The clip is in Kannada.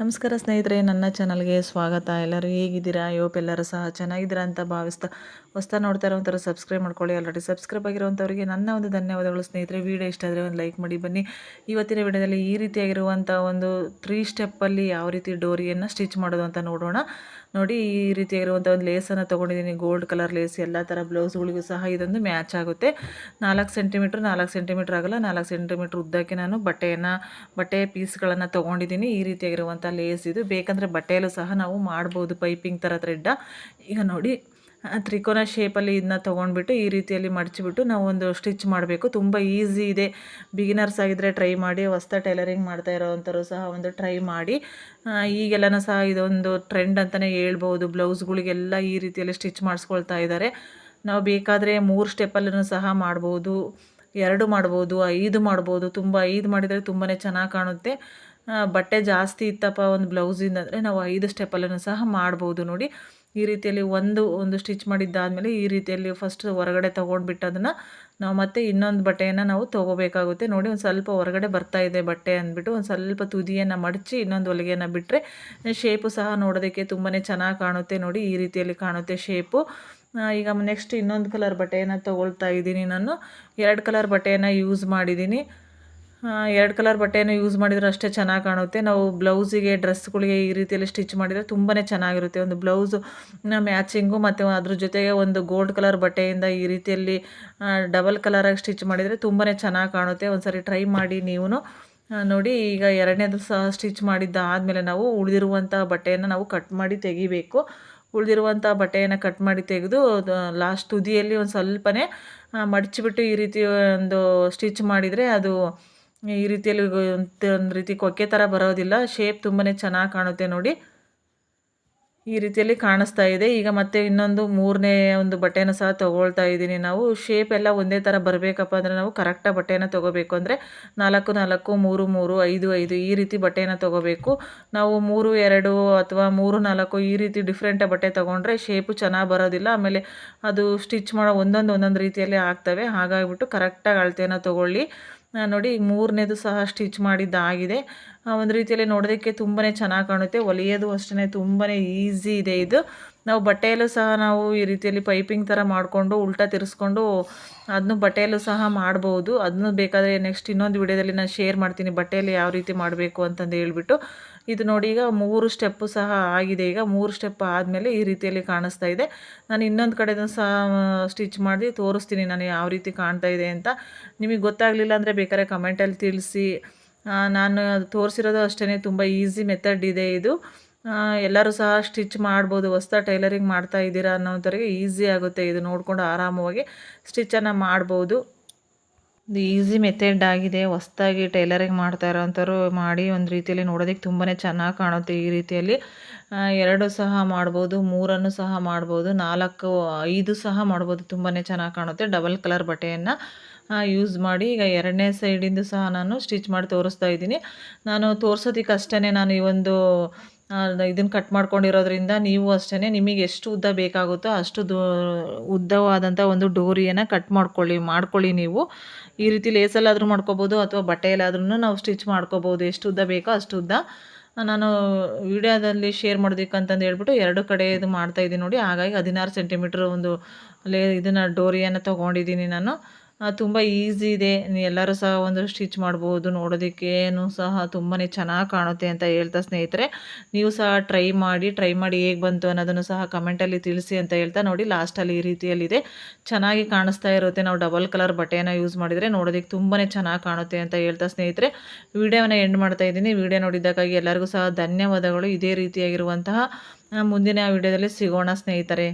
ನಮಸ್ಕಾರ ಸ್ನೇಹಿತರೆ, ನನ್ನ ಚಾನಲ್ಗೆ ಸ್ವಾಗತ. ಎಲ್ಲರೂ ಹೇಗಿದ್ದೀರಾ? ಯೋಪ್ ಎಲ್ಲರೂ ಸಹ ಚೆನ್ನಾಗಿದ್ದೀರಾ ಅಂತ ಭಾವಿಸ್ತಾ ಹೊಸ್ತಾ ನೋಡ್ತಾ ಇರೋಂಥವ್ರು ಸಬ್ಸ್ಕ್ರೈಬ್ ಮಾಡ್ಕೊಳ್ಳಿ. ಆಲ್ರೆಡಿ ಸಬ್ಸ್ಕ್ರೈಬ್ ಆಗಿರುವಂಥವ್ರಿಗೆ ನನ್ನ ಒಂದು ಧನ್ಯವಾದಗಳು ಸ್ನೇಹಿತರೆ. ವಿಡಿಯೋ ಇಷ್ಟ ಆದರೆ ಒಂದು ಲೈಕ್ ಮಾಡಿ, ಬನ್ನಿ. ಇವತ್ತಿನ ವಿಡಿಯೋದಲ್ಲಿ ಈ ರೀತಿಯಾಗಿರುವಂಥ ಒಂದು ತ್ರೀ ಸ್ಟೆಪ್ಪಲ್ಲಿ ಯಾವ ರೀತಿ ಡೋರಿಯನ್ನು ಸ್ಟಿಚ್ ಮಾಡೋದು ಅಂತ ನೋಡೋಣ. ನೋಡಿ, ಈ ರೀತಿಯಾಗಿರುವಂಥ ಒಂದು ಲೇಸನ್ನು ತೊಗೊಂಡಿದ್ದೀನಿ. ಗೋಲ್ಡ್ ಕಲರ್ ಲೇಸ್ ಎಲ್ಲ ಥರ ಬ್ಲೌಸ್ಗಳಿಗೂ ಸಹ ಇದೊಂದು ಮ್ಯಾಚ್ ಆಗುತ್ತೆ. ನಾಲ್ಕು ಸೆಂಟಿಮೀಟ್ರ್ ನಾಲ್ಕು ಸೆಂಟಿಮೀಟ್ರ್ ಆಗಲ್ಲ. ನಾಲ್ಕು ಸೆಂಟಿಮೀಟ್ರ್ ಉದ್ದಕ್ಕೆ ನಾನು ಬಟ್ಟೆಯನ್ನು, ಬಟ್ಟೆ ಪೀಸ್ಗಳನ್ನು ತೊಗೊಂಡಿದ್ದೀನಿ. ಈ ರೀತಿಯಾಗಿರುವಂಥ ಲೇಸ್ ಇದು ಬೇಕಂದರೆ ಬಟ್ಟೆಯಲ್ಲೂ ಸಹ ನಾವು ಮಾಡ್ಬೋದು ಪೈಪಿಂಗ್ ಥರ ಥ್ರೆಡ್ಡ ಈಗ ನೋಡಿ ತ್ರಿಕೋನ ಶೇಪಲ್ಲಿ ಇದನ್ನ ತೊಗೊಂಡ್ಬಿಟ್ಟು ಈ ರೀತಿಯಲ್ಲಿ ಮಡಚಿಬಿಟ್ಟು ನಾವು ಒಂದು ಸ್ಟಿಚ್ ಮಾಡಬೇಕು. ತುಂಬ ಈಸಿ ಇದೆ. ಬಿಗಿನರ್ಸ್ ಆಗಿದ್ದರೆ ಟ್ರೈ ಮಾಡಿ ಹೊಸ್ತ ಟೈಲರಿಂಗ್ ಮಾಡ್ತಾ ಇರೋವಂಥವ್ರು ಸಹ ಒಂದು ಟ್ರೈ ಮಾಡಿ. ಈಗೆಲ್ಲನೂ ಸಹ ಇದೊಂದು ಟ್ರೆಂಡ್ ಅಂತಲೇ ಹೇಳ್ಬೋದು. ಬ್ಲೌಸ್ಗಳಿಗೆಲ್ಲ ಈ ರೀತಿಯಲ್ಲಿ ಸ್ಟಿಚ್ ಮಾಡಿಸ್ಕೊಳ್ತಾ ಇದ್ದಾರೆ. ನಾವು ಬೇಕಾದರೆ ಮೂರು ಸ್ಟೆಪ್ಪಲ್ಲೂ ಸಹ ಮಾಡ್ಬೋದು. ಎರಡು ಮಾಡ್ಬೋದು, ಐದು ಮಾಡ್ಬೋದು. ತುಂಬ ಐದು ಮಾಡಿದರೆ ತುಂಬಾ ಚೆನ್ನಾಗಿ ಕಾಣುತ್ತೆ. ಬಟ್ಟೆ ಜಾಸ್ತಿ ಇತ್ತಪ್ಪ, ಒಂದು ಬ್ಲೌಸಿಂದ ನಾವು ಐದು ಸ್ಟೆಪ್ಪಲ್ಲೂ ಸಹ ಮಾಡ್ಬೋದು ನೋಡಿ. ಈ ರೀತಿಯಲ್ಲಿ ಒಂದು ಒಂದು ಸ್ಟಿಚ್ ಮಾಡಿದ್ದಾದಮೇಲೆ ಈ ರೀತಿಯಲ್ಲಿ ಫಸ್ಟ್ ಹೊರಗಡೆ ತೊಗೊಂಡ್ಬಿಟ್ಟು ಅದನ್ನು ನಾವು ಮತ್ತೆ ಇನ್ನೊಂದು ಬಟ್ಟೆಯನ್ನು ನಾವು ತೊಗೋಬೇಕಾಗುತ್ತೆ. ನೋಡಿ, ಒಂದು ಸ್ವಲ್ಪ ಹೊರಗಡೆ ಬರ್ತಾ ಇದೆ ಬಟ್ಟೆ ಅಂದ್ಬಿಟ್ಟು, ಒಂದು ಸ್ವಲ್ಪ ತುದಿಯನ್ನು ಮಡಚಿ ಇನ್ನೊಂದು ಹೊಲಿಗೆಯನ್ನು ಬಿಟ್ಟರೆ ಶೇಪು ಸಹ ನೋಡೋದಕ್ಕೆ ತುಂಬಾ ಚೆನ್ನಾಗಿ ಕಾಣುತ್ತೆ ನೋಡಿ, ಈ ರೀತಿಯಲ್ಲಿ ಕಾಣುತ್ತೆ ಶೇಪು ಈಗ ನೆಕ್ಸ್ಟ್ ಇನ್ನೊಂದು ಕಲರ್ ಬಟ್ಟೆಯನ್ನು ತೊಗೊಳ್ತಾ ಇದ್ದೀನಿ ನಾನು. ಎರಡು ಕಲರ್ ಬಟ್ಟೆಯನ್ನು ಯೂಸ್ ಮಾಡಿದ್ದೀನಿ. ಎರಡು ಕಲರ್ ಬಟ್ಟೆಯನ್ನು ಯೂಸ್ ಮಾಡಿದರೆ ಅಷ್ಟೇ ಚೆನ್ನಾಗಿ ಕಾಣುತ್ತೆ. ನಾವು ಬ್ಲೌಸಿಗೆ ಡ್ರೆಸ್ಗಳಿಗೆ ಈ ರೀತಿಯಲ್ಲಿ ಸ್ಟಿಚ್ ಮಾಡಿದರೆ ತುಂಬಾ ಚೆನ್ನಾಗಿರುತ್ತೆ. ಒಂದು ಬ್ಲೌಸು ಮ್ಯಾಚಿಂಗು ಮತ್ತು ಅದ್ರ ಜೊತೆಗೆ ಒಂದು ಗೋಲ್ಡ್ ಕಲರ್ ಬಟ್ಟೆಯಿಂದ ಈ ರೀತಿಯಲ್ಲಿ ಡಬಲ್ ಕಲರಾಗಿ ಸ್ಟಿಚ್ ಮಾಡಿದರೆ ತುಂಬಾ ಚೆನ್ನಾಗಿ ಕಾಣುತ್ತೆ. ಒಂದು ಸರಿ ಟ್ರೈ ಮಾಡಿ ನೀವು ನೋಡಿ. ಈಗ ಎರಡನೇದು ಸಹ ಸ್ಟಿಚ್ ಮಾಡಿದ್ದಾದಮೇಲೆ ನಾವು ಉಳಿದಿರುವಂಥ ಬಟ್ಟೆಯನ್ನು ನಾವು ಕಟ್ ಮಾಡಿ ತೆಗಿಬೇಕು. ಉಳಿದಿರುವಂಥ ಬಟ್ಟೆಯನ್ನು ಕಟ್ ಮಾಡಿ ತೆಗೆದು ಲಾಸ್ಟ್ ತುದಿಯಲ್ಲಿ ಒಂದು ಸ್ವಲ್ಪನೇ ಮಡಚಿಬಿಟ್ಟು ಈ ರೀತಿ ಒಂದು ಸ್ಟಿಚ್ ಮಾಡಿದರೆ ಅದು ಈ ರೀತಿಯಲ್ಲಿ ಒಂದು ರೀತಿ ಕೊಕ್ಕೆ ಥರ ಬರೋದಿಲ್ಲ. ಶೇಪ್ ತುಂಬಾ ಚೆನ್ನಾಗಿ ಕಾಣುತ್ತೆ ನೋಡಿ. ಈ ರೀತಿಯಲ್ಲಿ ಕಾಣಿಸ್ತಾ ಇದೆ. ಈಗ ಮತ್ತೆ ಇನ್ನೊಂದು ಮೂರನೇ ಒಂದು ಬಟ್ಟೆನ ಸಹ ತೊಗೊಳ್ತಾ ಇದ್ದೀನಿ ನಾವು. ಶೇಪ್ ಎಲ್ಲ ಒಂದೇ ಥರ ಬರಬೇಕಪ್ಪ ಅಂದರೆ ನಾವು ಕರೆಕ್ಟಾಗಿ ಬಟ್ಟೆನ ತೊಗೋಬೇಕು ಅಂದರೆ ನಾಲ್ಕು ನಾಲ್ಕು, ಮೂರು ಮೂರು, ಐದು ಐದು ಈ ರೀತಿ ಬಟ್ಟೆನ ತೊಗೋಬೇಕು. ನಾವು ಮೂರು, ಎರಡು ಅಥವಾ ಮೂರು, ನಾಲ್ಕು ಈ ರೀತಿ ಡಿಫ್ರೆಂಟ್ ಬಟ್ಟೆ ತೊಗೊಂಡ್ರೆ ಶೇಪು ಚೆನ್ನಾಗಿ ಬರೋದಿಲ್ಲ. ಆಮೇಲೆ ಅದು ಸ್ಟಿಚ್ ಮಾಡೋ ಒಂದೊಂದು ಒಂದೊಂದು ರೀತಿಯಲ್ಲಿ ಆಗ್ತವೆ. ಹಾಗಾಗಿಬಿಟ್ಟು ಕರೆಕ್ಟಾಗಿ ಅಳತೆನ ತೊಗೊಳ್ಳಿ. ನೋಡಿ ಮೂರನೇದು ಸಹ ಸ್ಟಿಚ್ ಮಾಡಿದ್ದಾಗಿದೆ ಒಂದು ರೀತಿಯಲ್ಲಿ ನೋಡೋದಕ್ಕೆ ತುಂಬಾ ಚೆನ್ನಾಗಿ ಕಾಣುತ್ತೆ. ಹೊಲಿಯೋದು ಅಷ್ಟೇ ತುಂಬಾ ಈಸಿ ಇದೆ ಇದು. ನಾವು ಬಟ್ಟೆಯಲ್ಲೂ ಸಹ ನಾವು ಈ ರೀತಿಯಲ್ಲಿ ಪೈಪಿಂಗ್ ಥರ ಮಾಡಿಕೊಂಡು ಉಲ್ಟಾ ತಿರ್ಸ್ಕೊಂಡು ಅದನ್ನು ಬಟ್ಟೆಯಲ್ಲೂ ಸಹ ಮಾಡ್ಬೋದು. ಅದನ್ನು ಬೇಕಾದರೆ ನೆಕ್ಸ್ಟ್ ಇನ್ನೊಂದು ವಿಡಿಯೋದಲ್ಲಿ ನಾನು ಶೇರ್ ಮಾಡ್ತೀನಿ ಬಟ್ಟೆಯಲ್ಲಿ ಯಾವ ರೀತಿ ಮಾಡಬೇಕು ಅಂತಂದು ಹೇಳ್ಬಿಟ್ಟು. ಇದು ನೋಡಿ ಈಗ ಮೂರು ಸ್ಟೆಪ್ಪು ಸಹ ಆಗಿದೆ. ಈಗ ಮೂರು ಸ್ಟೆಪ್ ಆದಮೇಲೆ ಈ ರೀತಿಯಲ್ಲಿ ಕಾಣಿಸ್ತಾ ಇದೆ. ನಾನು ಇನ್ನೊಂದು ಕಡೆದು ಸಹ ಸ್ಟಿಚ್ ಮಾಡಿ ತೋರಿಸ್ತೀನಿ ನಾನು ಯಾವ ರೀತಿ ಕಾಣ್ತಾ ಇದೆ ಅಂತ. ನಿಮಗೆ ಗೊತ್ತಾಗಲಿಲ್ಲ ಅಂದರೆ ಬೇಕಾದ್ರೆ ಕಮೆಂಟಲ್ಲಿ ತಿಳಿಸಿ. ನಾನು ತೋರಿಸಿರೋದು ಅಷ್ಟೇ ತುಂಬ ಈಸಿ ಮೆಥಡ್ ಇದೆ ಇದು. ಎಲ್ಲರೂ ಸಹ ಸ್ಟಿಚ್ ಮಾಡ್ಬೋದು, ಹೊಸ್ದ ಟೈಲರಿಂಗ್ ಮಾಡ್ತಾ ಇದ್ದೀರಾ ಅನ್ನೋಂಥವ್ರಿಗೆ ಈಸಿ ಆಗುತ್ತೆ ಇದು ನೋಡಿಕೊಂಡು ಆರಾಮವಾಗಿ ಸ್ಟಿಚ್ಚನ್ನು ಮಾಡ್ಬೋದು. ಇದು ಈಸಿ ಮೆಥಡ್ ಆಗಿದೆ, ಹೊಸ್ದಾಗಿ ಟೈಲರಿಂಗ್ ಮಾಡ್ತಾ ಇರೋಂಥವ್ರು ಮಾಡಿ ಒಂದು ರೀತಿಯಲ್ಲಿ ನೋಡೋದಕ್ಕೆ ತುಂಬಾ ಚೆನ್ನಾಗಿ ಕಾಣುತ್ತೆ ಈ ರೀತಿಯಲ್ಲಿ. ಎರಡು ಸಹ ಮಾಡ್ಬೋದು, ಮೂರನ್ನು ಸಹ ಮಾಡ್ಬೋದು, ನಾಲ್ಕು, ಐದು ಸಹ ಮಾಡ್ಬೋದು ತುಂಬಾ ಚೆನ್ನಾಗಿ ಕಾಣುತ್ತೆ ಡಬಲ್ ಕಲರ್ ಬಟ್ಟೆಯನ್ನು. ಯೂಸ್ ಮಾಡಿ ಈಗ ಎರಡನೇ ಸೈಡಿಂದು ಸಹ ನಾನು ಸ್ಟಿಚ್ ಮಾಡಿ ತೋರಿಸ್ತಾ ಇದ್ದೀನಿ. ನಾನು ತೋರ್ಸೋದಕ್ಕೆ ಅಷ್ಟೇ ನಾನು ಈ ಒಂದು ಇದನ್ನು ಕಟ್ ಮಾಡ್ಕೊಂಡಿರೋದ್ರಿಂದ ನೀವು ಅಷ್ಟೇ ನಿಮಗೆ ಎಷ್ಟು ಉದ್ದ ಬೇಕಾಗುತ್ತೋ ಅಷ್ಟು ದೂ ಉದ್ದವಾದಂಥ ಒಂದು ಡೋರಿಯನ್ನು ಕಟ್ ಮಾಡ್ಕೊಳ್ಳಿ ಮಾಡ್ಕೊಳ್ಳಿ ನೀವು. ಈ ರೀತಿ ಲೇಸಲ್ಲಾದರೂ ಮಾಡ್ಕೋಬೋದು ಅಥವಾ ಬಟ್ಟೆಯಲ್ಲಾದ್ರೂ ನಾವು ಸ್ಟಿಚ್ ಮಾಡ್ಕೋಬೋದು. ಎಷ್ಟು ಉದ್ದ ಬೇಕೋ ಅಷ್ಟು ಉದ್ದ. ನಾನು ವಿಡಿಯೋದಲ್ಲಿ ಶೇರ್ ಮಾಡೋದಕ್ಕಂತಂದು ಹೇಳ್ಬಿಟ್ಟು ಎರಡು ಕಡೆ ಇದು ಮಾಡ್ತಾಯಿದ್ದೀನಿ ನೋಡಿ. ಹಾಗಾಗಿ ಹದಿನಾರು ಸೆಂಟಿಮೀಟ್ರ್ ಒಂದು ಲೇ, ಇದನ್ನು ಡೋರಿಯನ್ನು ತೊಗೊಂಡಿದ್ದೀನಿ ನಾನು. ತುಂಬ ಈಸಿ ಇದೆ. ಎಲ್ಲರೂ ಸಹ ಒಂದು ಸ್ಟಿಚ್ ಮಾಡ್ಬೋದು. ನೋಡೋದಕ್ಕೇನು ಸಹ ತುಂಬಾ ಚೆನ್ನಾಗಿ ಕಾಣುತ್ತೆ ಅಂತ ಹೇಳ್ತಾ ಸ್ನೇಹಿತರೆ. ನೀವು ಸಹ ಟ್ರೈ ಮಾಡಿ ಟ್ರೈ ಮಾಡಿ ಹೇಗೆ ಬಂತು ಅನ್ನೋದನ್ನು ಸಹ ಕಮೆಂಟಲ್ಲಿ ತಿಳಿಸಿ ಅಂತ ಹೇಳ್ತಾ ನೋಡಿ ಲಾಸ್ಟಲ್ಲಿ ಈ ರೀತಿಯಲ್ಲಿದೆ. ಚೆನ್ನಾಗಿ ಕಾಣಿಸ್ತಾ ಇರುತ್ತೆ. ನಾವು ಡಬಲ್ ಕಲರ್ ಬಟ್ಟೆಯನ್ನು ಯೂಸ್ ಮಾಡಿದರೆ ನೋಡೋದಕ್ಕೆ ತುಂಬಾ ಚೆನ್ನಾಗಿ ಕಾಣುತ್ತೆ ಅಂತ ಹೇಳ್ತಾ ಸ್ನೇಹಿತರೆ. ವಿಡಿಯೋನ ಎಂಡ್ ಮಾಡ್ತಾ ಇದ್ದೀನಿ. ವಿಡಿಯೋ ನೋಡಿದ್ದಕ್ಕಾಗಿ ಎಲ್ಲರಿಗೂ ಸಹ ಧನ್ಯವಾದಗಳು. ಇದೇ ರೀತಿಯಾಗಿರುವಂತಹ ಮುಂದಿನ ವಿಡಿಯೋದಲ್ಲಿ ಸಿಗೋಣ ಸ್ನೇಹಿತರೆ.